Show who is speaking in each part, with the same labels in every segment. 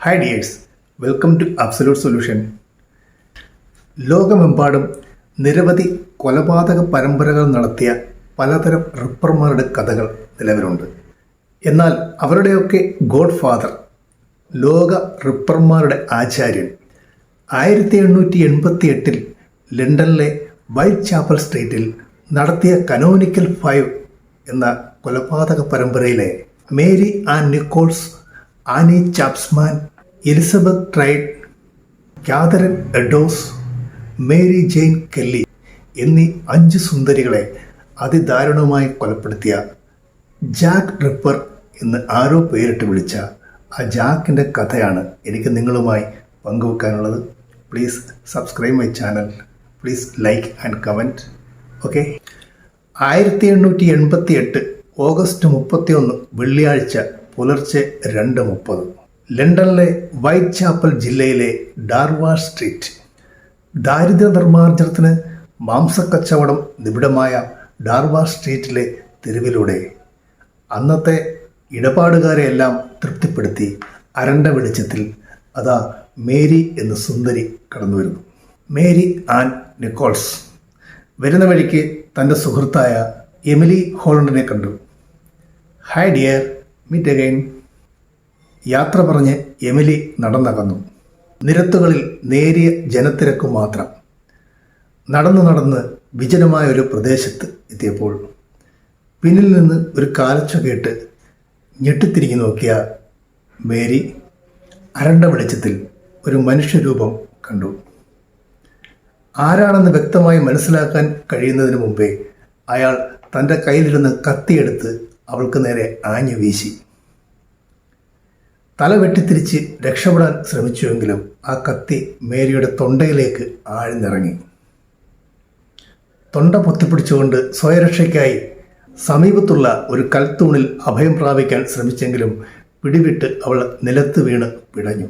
Speaker 1: Hi dears welcome to absolute solution ലോകമെമ്പാടും നിരവധി കൊലപാതക പരമ്പരകൾ നടത്തിയ പലതരം റിപ്പർമാരുടെ കഥകൾ നിലവിലുണ്ട്. എന്നാൽ അവരുടെയൊക്കെ ഗോഡ് ഫാദർ ലോക റിപ്പർമാരുടെ ആചാര്യൻ ആയിരത്തി എണ്ണൂറ്റി എൺപത്തി എട്ടിൽ ലണ്ടനിലെ വൈറ്റ് ചാപ്പൽ സ്ട്രീറ്റിൽ നടത്തിയ കനോനിക്കൽ ഫൈവ് എന്ന കൊലപാതക പരമ്പരയിലെ Mary Ann Nichols Annie Chapman Elizabeth Stride Catherine Eddowes Mary Jane Kelly എന്നീ അഞ്ച് സുന്ദരികളെ അതിദാരുണമായി കൊലപ്പെടുത്തിയ ജാക്ക് റിപ്പർ എന്ന് ആരോ പേരിട്ട് വിളിച്ച ആ ജാക്കിന്റെ കഥയാണ് എനിക്ക് നിങ്ങളുമായി പങ്കുവെക്കാനുള്ളത്. Please subscribe my channel. Please like and comment. Okay? ആയിരത്തി എണ്ണൂറ്റി എൺപത്തി എട്ട് ഓഗസ്റ്റ് മുപ്പത്തി ഒന്ന് വെള്ളിയാഴ്ച പുലർച്ചെ രണ്ട് മുപ്പത്. ലണ്ടനിലെ വൈറ്റ് ചാപ്പൽ ജില്ലയിലെ ഡാർവാ സ്ട്രീറ്റ്. ദാരിദ്ര്യ നിർമ്മാർജനത്തിന് മാംസക്കച്ചവടം നിബിഡമായ ഡാർവാ സ്ട്രീറ്റിലെ തെരുവിലൂടെ. അന്നത്തെ ഇടപാടുകാരെ എല്ലാം തൃപ്തിപ്പെടുത്തി അരണ്ട വെളിച്ചത്തിൽ അതാ മേരി എന്ന സുന്ദരി കടന്നു വരുന്നു മേരി ആൻ നിക്കോൾസ്. വരുന്ന വഴിക്ക് തന്റെ സുഹൃത്തായ എമിലി ഹോളണ്ടിനെ കണ്ടു. Hi dear. മീറ്റ് അഗൈൻ യാത്ര പറഞ്ഞ് എമിലി നടന്നകന്നു. നിരത്തുകളിൽ നേരിയ ജനത്തിരക്ക് മാത്രം. നടന്നു നടന്ന് വിജനമായ ഒരു പ്രദേശത്ത് എത്തിയപ്പോൾ പിന്നിൽ നിന്ന് ഒരു കാലച്ച കേട്ട് ഞെട്ടിത്തിരിഞ്ഞു നോക്കിയ മേരി അരണ്ട വെളിച്ചത്തിൽ ഒരു മനുഷ്യരൂപം കണ്ടു. ആരാണെന്ന് വ്യക്തമായി മനസ്സിലാക്കാൻ കഴിയുന്നതിന് മുമ്പേ അയാൾ തന്റെ കയ്യിലിരുന്ന് കത്തിയെടുത്ത് അവൾക്ക് നേരെ ആഞ്ഞു വീശി. തല വെട്ടിത്തിരിച്ച് രക്ഷപ്പെടാൻ ശ്രമിച്ചുവെങ്കിലും ആ കത്തി മേരിയുടെ തൊണ്ടയിലേക്ക് ആഴ്ന്നിറങ്ങി. തൊണ്ട പൊത്തിപ്പിടിച്ചുകൊണ്ട് സ്വയരക്ഷയ്ക്കായി സമീപത്തുള്ള ഒരു കൽത്തൂണിൽ അഭയം പ്രാപിക്കാൻ ശ്രമിച്ചെങ്കിലും പിടിവിട്ട് അവൾ നിലത്ത് വീണ് പിടഞ്ഞു.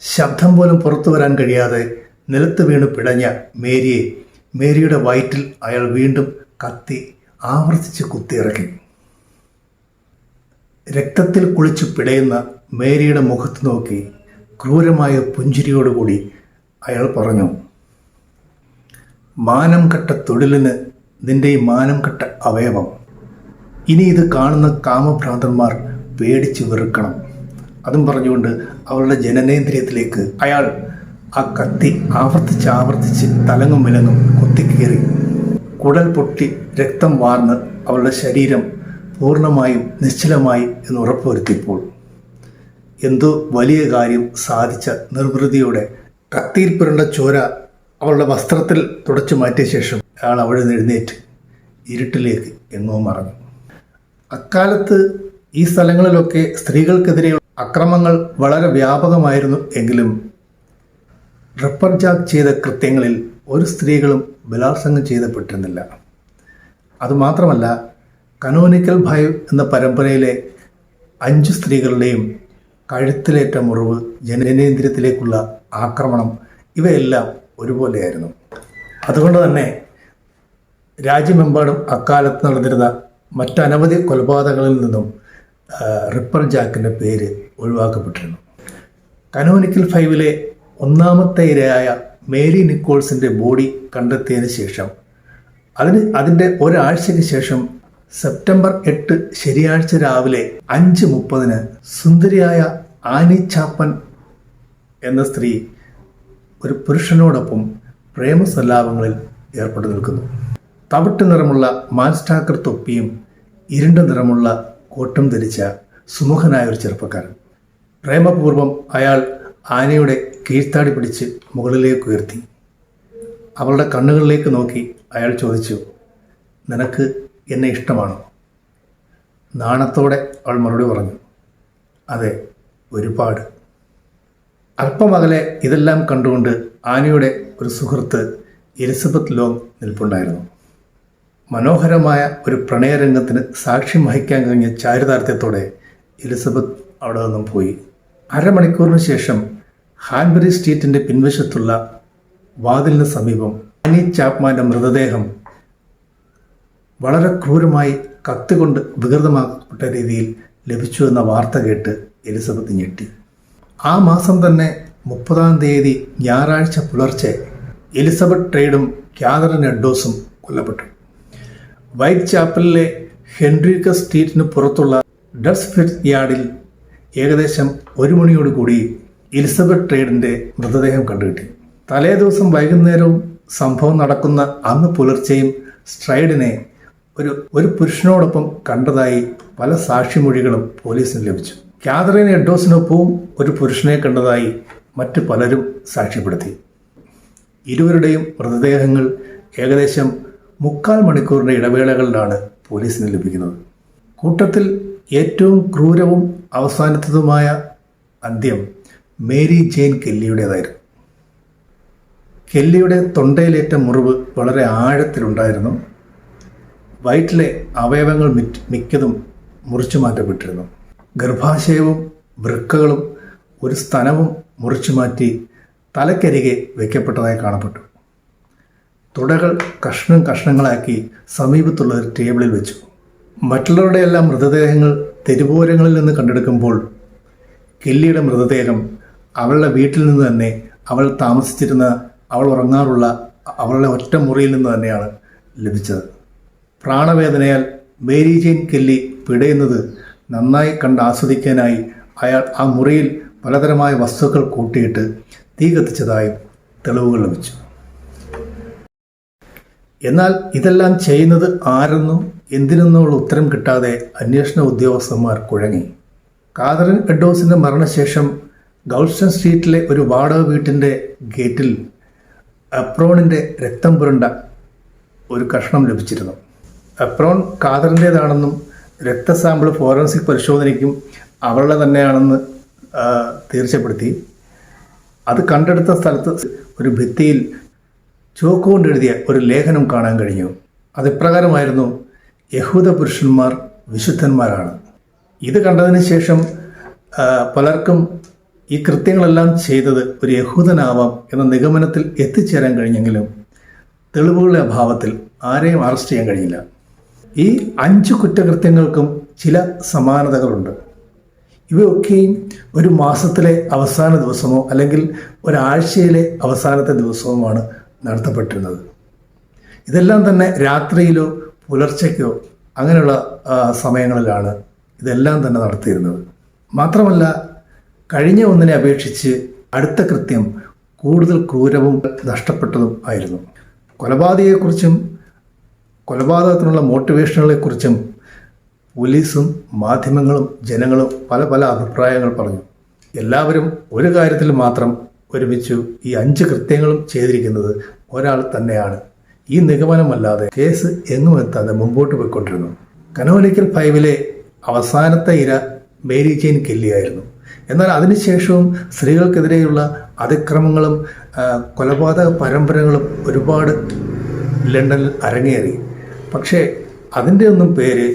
Speaker 1: ശബ്ദം പോലും പുറത്തു വരാൻ കഴിയാതെ നിലത്ത് വീണ് പിടഞ്ഞ മേരിയെ മേരിയുടെ വയറ്റിൽ അയാൾ വീണ്ടും കത്തി ആവർത്തിച്ച് കുത്തിയിറക്കി. രക്തത്തിൽ കുളിച്ച് പിടയുന്ന മേരിയുടെ മുഖത്ത് നോക്കി ക്രൂരമായ പുഞ്ചിരിയോടുകൂടി അയാൾ പറഞ്ഞു മാനം കെട്ട തൊഴിലിന് നിന്റെ ഈ മാനം കെട്ട അവയവം. ഇനി ഇത് കാണുന്ന കാമഭ്രാന്തന്മാർ പേടിച്ച് വെറുക്കണം. അതും പറഞ്ഞുകൊണ്ട് അവളുടെ ജനനേന്ദ്രിയത്തിലേക്ക് അയാൾ ആ കത്തി ആവർത്തിച്ച് ആവർത്തിച്ച് തലങ്ങും വിലങ്ങും കുത്തിക്കീറി കുടൽ പൊട്ടി രക്തം വാർന്ന് അവളുടെ ശരീരം പൂർണമായും നിശ്ചലമായി എന്ന് ഉറപ്പുവരുത്തിയപ്പോൾ എന്തോ വലിയ കാര്യം സാധിച്ച നിർവൃതിയോടെ കത്തിയിൽ പുരണ്ട ചോര അവളുടെ വസ്ത്രത്തിൽ തുടച്ചു മാറ്റിയ ശേഷം അയാൾ അവിടെ എഴുന്നേറ്റ് ഇരുട്ടിലേക്ക് എങ്ങോ മറഞ്ഞു. അക്കാലത്ത് ഈ സ്ഥലങ്ങളിലൊക്കെ സ്ത്രീകൾക്കെതിരെയുള്ള അക്രമങ്ങൾ വളരെ വ്യാപകമായിരുന്നു എങ്കിലും റിപ്പർ ജാക്ക് ചെയ്ത കൃത്യങ്ങളിൽ ഒരു സ്ത്രീകളും ബലാത്സംഗം ചെയ്തപ്പെട്ടിരുന്നില്ല. അതുമാത്രമല്ല കനോനിക്കൽ ഭയം എന്ന പരമ്പരയിലെ അഞ്ച് സ്ത്രീകളുടെയും കഴുത്തിലേറ്റ മുറിവ് ജനനേന്ദ്രിയത്തിലേക്കുള്ള ആക്രമണം ഇവയെല്ലാം ഒരുപോലെയായിരുന്നു. അതുകൊണ്ട് തന്നെ രാജ്യമെമ്പാടും അക്കാലത്ത് നടന്നിരുന്ന മറ്റനവധി കൊലപാതകങ്ങളിൽ നിന്നും റിപ്പർ ജാക്കിന്റെ പേര് ഒഴിവാക്കപ്പെട്ടിരുന്നു. കനോനിക്കൽ ഫൈവിലെ ഒന്നാമത്തെ ഇരയായ മേരി നിക്കോൾസിന്റെ ബോഡി കണ്ടെത്തിയതിന് ശേഷം അതിന് അതിന്റെ ഒരാഴ്ചയ്ക്ക് ശേഷം സെപ്റ്റംബർ എട്ട് ശനിയാഴ്ച രാവിലെ അഞ്ച് മുപ്പതിന് സുന്ദരിയായ ആനി ചാപ്പൻ എന്ന സ്ത്രീ ഒരു പുരുഷനോടൊപ്പം പ്രേമസല്ലാപങ്ങളിൽ ഏർപ്പെട്ടു നിൽക്കുന്നു. തവിട്ട് നിറമുള്ള മാൻസ്റ്റാക്കർ തൊപ്പിയും ഇരുണ്ട നിറമുള്ള കോട്ടും ധരിച്ച സുമുഖനായ ഒരു ചെറുപ്പക്കാരൻ. പ്രേമപൂർവം അയാൾ ആനയുടെ കീഴ്ത്താടി പിടിച്ച് മുകളിലേക്ക് ഉയർത്തി. അവളുടെ കണ്ണുകളിലേക്ക് നോക്കി അയാൾ ചോദിച്ചു നിനക്ക് എന്നെ ഇഷ്ടമാണോ? നാണത്തോടെ അവൾ മറുപടി പറഞ്ഞു അതെ ഒരുപാട്. അല്പമകലെ ഇതെല്ലാം കണ്ടുകൊണ്ട് ആനയുടെ ഒരു സുഹൃത്ത് എലിസബത്ത് ലോങ് നിൽപ്പുണ്ടായിരുന്നു. മനോഹരമായ ഒരു പ്രണയരംഗത്തിന് സാക്ഷ്യം വഹിക്കാൻ കഴിഞ്ഞ ചാരിതാർത്ഥ്യത്തോടെ എലിസബത്ത് അവിടെ നിന്നും പോയി. അരമണിക്കൂറിന് ശേഷം ഹാൻബറി സ്റ്റേറ്റിന്റെ പിൻവശത്തുള്ള വാതിലിന് സമീപം ആനി ചാപ്മാന്റെ മൃതദേഹം വളരെ ക്രൂരമായി കത്തുകൊണ്ട് വികൃതമാക്കപ്പെട്ട രീതിയിൽ ലഭിച്ചു എന്ന വാർത്ത കേട്ട് എലിസബത്ത് ഞെട്ടി. ആ മാസം തന്നെ മുപ്പതാം തീയതി ഞായറാഴ്ച പുലർച്ചെ എലിസബത്ത് ട്രേഡും ക്യാതറിൻ എഡ്ഡോസും കൊല്ലപ്പെട്ടു. വൈറ്റ് ചാപ്പലിലെ ഹെൻറിക്ക സ്ട്രീറ്റിന് പുറത്തുള്ള ഡസ്ഫിറ്റ് യാർഡിൽ ഏകദേശം ഒരു മണിയോടുകൂടി എലിസബത്ത് ട്രേഡിന്റെ മൃതദേഹം കണ്ടുകിട്ടി. തലേ ദിവസം വൈകുന്നേരവും സംഭവം നടക്കുന്ന അന്ന് പുലർച്ചെയും സ്ട്രൈഡിനെ ഒരു ഒരു പുരുഷനോടൊപ്പം കണ്ടതായി പല സാക്ഷിമൊഴികളും പോലീസിന് ലഭിച്ചു. കാതറിൻ എഡ്ഡോസിനൊപ്പവും ഒരു പുരുഷനെ കണ്ടതായി മറ്റ് പലരും സാക്ഷ്യപ്പെടുത്തി. ഇരുവരുടെയും മൃതദേഹങ്ങൾ ഏകദേശം മുക്കാൽ മണിക്കൂറിന്റെ ഇടവേളകളിലാണ് പോലീസിന് ലഭിക്കുന്നത്. കൂട്ടത്തിൽ ഏറ്റവും ക്രൂരവും അവസാനത്തതുമായ അന്ത്യം മേരി ജെയിൻ കെല്ലിയുടേതായിരുന്നു. കെല്ലിയുടെ തൊണ്ടയിലേറ്റ മുറിവ് വളരെ ആഴത്തിലുണ്ടായിരുന്നു. വയറ്റിലെ അവയവങ്ങൾ മിക്കതും മുറിച്ചു മാറ്റപ്പെട്ടിരുന്നു. ഗർഭാശയവും വൃക്കകളും ഒരു സ്തനവും മുറിച്ചു മാറ്റി തലക്കരികെ വയ്ക്കപ്പെട്ടതായി കാണപ്പെട്ടു. തുടകൾ കഷ്ണം കഷ്ണങ്ങളാക്കി സമീപത്തുള്ള ഒരു ടേബിളിൽ വെച്ചു. മറ്റുള്ളവരുടെ എല്ലാം മൃതദേഹങ്ങൾ തെരുവോരങ്ങളിൽ നിന്ന് കണ്ടെടുക്കുമ്പോൾ കെല്ലിയുടെ മൃതദേഹം അവളുടെ വീട്ടിൽ നിന്ന് തന്നെ അവൾ താമസിച്ചിരുന്ന അവൾ ഉറങ്ങാറുള്ള അവളുടെ ഒറ്റ മുറിയിൽ നിന്ന് തന്നെയാണ് ലഭിച്ചത്. പ്രാണവേദനയാൽ മേരി ജെയിൻ കെല്ലി പിടയുന്നത് നന്നായി കണ്ട് ആസ്വദിക്കാനായി അയാൾ ആ മുറിയിൽ പലതരമായ വസ്തുക്കൾ കൂട്ടിയിട്ട് തീ കത്തിച്ചതായും തെളിവുകൾ ലഭിച്ചു. എന്നാൽ ഇതെല്ലാം ചെയ്യുന്നത് ആരെന്നും എന്തിനെന്നുള്ള ഉത്തരം കിട്ടാതെ അന്വേഷണ ഉദ്യോഗസ്ഥന്മാർ കുഴങ്ങി. കാതറിൻ എഡ്ഡോസിന്റെ മരണശേഷം ഗൗൾസ്റ്റൺ സ്ട്രീറ്റിലെ ഒരു വാടക വീട്ടിന്റെ ഗേറ്റിൽ അപ്രോണിന്റെ രക്തം പുരണ്ട ഒരു കഷ്ണം ലഭിച്ചിരുന്നു. അപ്രോൺ കാതറിന്റേതാണെന്നും രക്തസാമ്പിൾ ഫോറൻസിക് പരിശോധനയ്ക്കും അവളുടെ തന്നെയാണെന്ന് തീർച്ചപ്പെടുത്തി. അത് കണ്ടെടുത്ത സ്ഥലത്ത് ഒരു ഭിത്തിയിൽ ചുവക്ക് കൊണ്ട് എഴുതിയ ഒരു ലേഖനം കാണാൻ കഴിഞ്ഞു. അതിപ്രകാരമായിരുന്നു യഹൂദ പുരുഷന്മാർ വിശുദ്ധന്മാരാണ്. ഇത് കണ്ടതിന് ശേഷം പലർക്കും ഈ കൃത്യങ്ങളെല്ലാം ചെയ്തത് ഒരു യഹൂദനാവാം എന്ന നിഗമനത്തിൽ എത്തിച്ചേരാൻ കഴിഞ്ഞെങ്കിലും തെളിവുകളുടെ അഭാവത്തിൽ ആരെയും അറസ്റ്റ് ചെയ്യാൻ കഴിഞ്ഞില്ല. ഈ അഞ്ച് കുറ്റകൃത്യങ്ങൾക്കും ചില സമാനതകളുണ്ട്. ഇവയൊക്കെയും ഒരു മാസത്തിലെ അവസാന ദിവസമോ അല്ലെങ്കിൽ ഒരാഴ്ചയിലെ അവസാനത്തെ ദിവസവുമാണ് നടത്തപ്പെട്ടിരുന്നത്. ഇതെല്ലാം തന്നെ രാത്രിയിലോ പുലർച്ചയ്ക്കോ അങ്ങനെയുള്ള സമയങ്ങളിലാണ് ഇതെല്ലാം തന്നെ നടത്തിയിരുന്നത്. മാത്രമല്ല കഴിഞ്ഞ ഒന്നിനെ അപേക്ഷിച്ച് അടുത്ത കൃത്യം കൂടുതൽ ക്രൂരവും നഷ്ടപ്പെട്ടതും ആയിരുന്നു. കൊലപാതകയെക്കുറിച്ചും കൊലപാതകത്തിനുള്ള മോട്ടിവേഷനുകളെക്കുറിച്ചും പോലീസും മാധ്യമങ്ങളും ജനങ്ങളും പല പല അഭിപ്രായങ്ങൾ പറഞ്ഞു. എല്ലാവരും ഒരു കാര്യത്തിൽ മാത്രം ഒരുമിച്ചു ഈ അഞ്ച് കൃത്യങ്ങളും ചെയ്തിരിക്കുന്നത് ഒരാൾ തന്നെയാണ്. ഈ നിഗമനമല്ലാതെ കേസ് എങ്ങും എത്താതെ മുമ്പോട്ട് പോയിക്കൊണ്ടിരുന്നു. കനോലിക്കൽ ഫൈവിലെ അവസാനത്തെ ഇര മേരി ജെയിൻ കെല്ലിയായിരുന്നു. എന്നാൽ അതിനുശേഷവും സ്ത്രീകൾക്കെതിരെയുള്ള അതിക്രമങ്ങളും കൊലപാതക പരമ്പരകളും ഒരുപാട് ലണ്ടനിൽ അരങ്ങേറി. പക്ഷേ അതിന്റെ ഒന്നും പേര്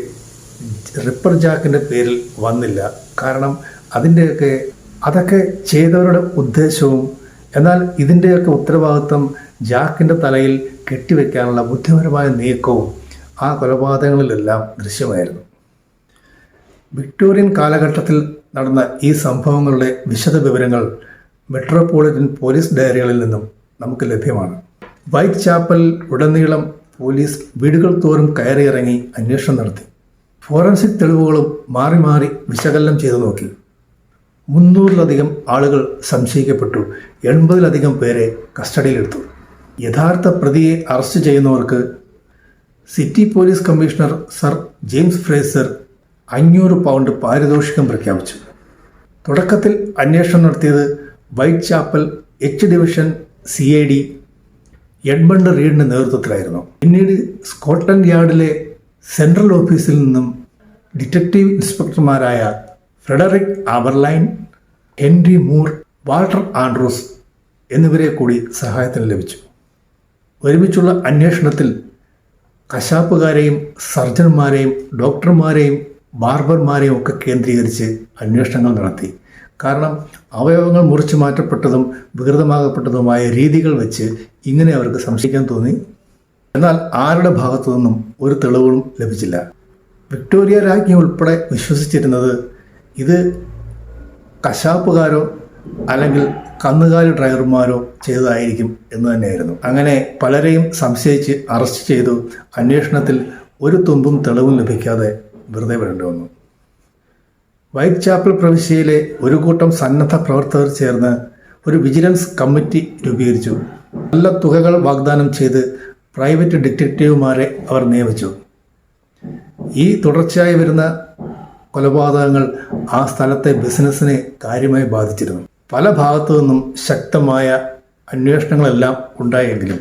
Speaker 1: റിപ്പർ ജാക്കിന്റെ പേരിൽ വന്നില്ല. കാരണം അതിന്റെയൊക്കെ അതൊക്കെ ചെയ്തവരുടെ ഉദ്ദേശവും എന്നാൽ ഇതിന്റെയൊക്കെ ഉത്തരവാദിത്വം ജാക്കിന്റെ തലയിൽ കെട്ടിവെക്കാനുള്ള ബുദ്ധിപരമായ നീക്കവും ആ കൊലപാതകങ്ങളിലെല്ലാം ദൃശ്യമായിരുന്നു. വിക്ടോറിയൻ കാലഘട്ടത്തിൽ നടന്ന ഈ സംഭവങ്ങളുടെ വിശദ വിവരങ്ങൾ മെട്രോപൊളിറ്റൻ പോലീസ് ഡയറികളിൽ നിന്നും നമുക്ക് ലഭ്യമാണ്. വൈറ്റ് ചാപ്പൽ ഉടനീളം പോലീസ് വീടുകൾ തോറും കയറിയിറങ്ങി അന്വേഷണം നടത്തി. ഫോറൻസിക് തെളിവുകളും മാറി മാറി വിശകലനം ചെയ്തു നോക്കി. മുന്നൂറിലധികം ആളുകൾ സംശയിക്കപ്പെട്ടു. എൺപതിലധികം പേരെ കസ്റ്റഡിയിലെടുത്തു. യഥാർത്ഥ പ്രതിയെ അറസ്റ്റ് ചെയ്യുന്നവർക്ക് city police commissioner sir James Fraser അഞ്ഞൂറ് പൗണ്ട് പാരിതോഷികം പ്രഖ്യാപിച്ചു. തുടക്കത്തിൽ അന്വേഷണം നടത്തിയത് Whitechapel H division C I D Edmund റീഡിന്റെ നേതൃത്വത്തിലായിരുന്നു. പിന്നീട് സ്കോട്ട്ലൻഡ് യാർഡിലെ സെൻട്രൽ ഓഫീസിൽ നിന്നും detective ഇൻസ്പെക്ടർമാരായ Frederick Abberline Henry Moore Walter Andrews എന്നിവരെ കൂടി സഹായത്തിന് ലഭിച്ചു. ഒരുമിച്ചുള്ള അന്വേഷണത്തിൽ കശാപ്പുകാരെയും സർജന്മാരെയും ഡോക്ടർമാരെയും ബാർബർമാരെയും ഒക്കെ കേന്ദ്രീകരിച്ച് അന്വേഷണങ്ങൾ നടത്തി. കാരണം അവയവങ്ങൾ മുറിച്ചു മാറ്റപ്പെട്ടതും വികൃതമാകപ്പെട്ടതുമായ രീതികൾ വെച്ച് ഇങ്ങനെ അവർക്ക് സംശയിക്കാൻ തോന്നി. എന്നാൽ ആരുടെ ഭാഗത്തു നിന്നും ഒരു തെളിവുകളും ലഭിച്ചില്ല. വിക്ടോറിയ രാജ്ഞി ഉൾപ്പെടെ വിശ്വസിച്ചിരുന്നത് ഇത് കശാപ്പുകാരോ അല്ലെങ്കിൽ കന്നുകാലി ഡ്രൈവർമാരോ ചെയ്തതായിരിക്കും എന്ന് തന്നെയായിരുന്നു. അങ്ങനെ പലരെയും സംശയിച്ച് അറസ്റ്റ് ചെയ്തു. അന്വേഷണത്തിൽ ഒരു തുമ്പും തെളിവും ലഭിക്കാതെ വെറുതെ വിടേണ്ടി വന്നു. വൈറ്റ് ചാപ്പൽ പ്രവിശ്യയിലെ ഒരു കൂട്ടം സന്നദ്ധ പ്രവർത്തകർ ചേർന്ന് ഒരു വിജിലൻസ് കമ്മിറ്റി രൂപീകരിച്ചു. നല്ല തുകകൾ വാഗ്ദാനം ചെയ്ത് പ്രൈവറ്റ് ഡിറ്റക്റ്റീവുമാരെ അവർ നിയമിച്ചു. ഈ തുടർച്ചയായി വരുന്ന കൊലപാതകങ്ങൾ ആ സ്ഥലത്തെ ബിസിനസ്സിനെ കാര്യമായി ബാധിച്ചിരുന്നു. പല ഭാഗത്തു നിന്നും ശക്തമായ അന്വേഷണങ്ങളെല്ലാം ഉണ്ടായെങ്കിലും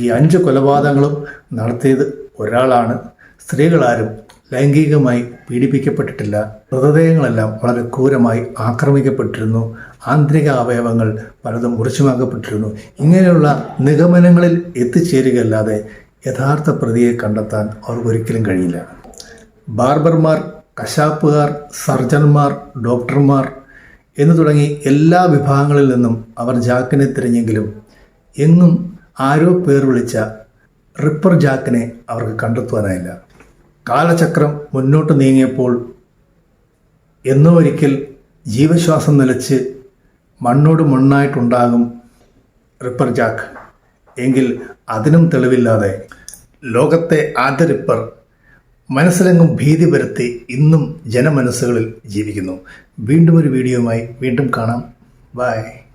Speaker 1: ഈ അഞ്ച് കൊലപാതകങ്ങളും നടത്തിയത് ഒരാളാണ്. സ്ത്രീകളാരും ലൈംഗികമായി പീഡിപ്പിക്കപ്പെട്ടിട്ടില്ല. മൃതദേഹങ്ങളെല്ലാം വളരെ ക്രൂരമായി ആക്രമിക്കപ്പെട്ടിരുന്നു. ആന്തരിക അവയവങ്ങൾ പലതും മുറിച്ചുമാക്കപ്പെട്ടിരുന്നു. ഇങ്ങനെയുള്ള നിഗമനങ്ങളിൽ എത്തിച്ചേരുകയല്ലാതെ യഥാർത്ഥ പ്രതിയെ കണ്ടെത്താൻ അവർക്ക് ഒരിക്കലും കഴിയില്ല. ബാർബർമാർ കശാപ്പുകാർ സർജന്മാർ ഡോക്ടർമാർ എന്നു തുടങ്ങി എല്ലാ വിഭാഗങ്ങളിൽ നിന്നും അവർ ജാക്കിനെ തിരഞ്ഞെങ്കിലും എങ്ങും ആരോ പേർ വിളിച്ച റിപ്പർ ജാക്കിനെ അവർക്ക് കണ്ടെത്തുവാനായില്ല. കാലചക്രം മുന്നോട്ട് നീങ്ങിയപ്പോൾ എന്നോ ഒരിക്കൽ ജീവശ്വാസം നിലച്ച് മണ്ണോട് മണ്ണായിട്ടുണ്ടാകും റിപ്പർ ജാക്ക്. എങ്കിൽ അതിനും തെളിവില്ലാതെ ലോകത്തെ ആദ്യ റിപ്പർ മനസ്സിലെങ്ങും ഭീതി പരത്തി ഇന്നും ജനമനസ്സുകളിൽ ജീവിക്കുന്നു. വീണ്ടും ഒരു വീഡിയോയുമായി വീണ്ടും കാണാം. ബൈ.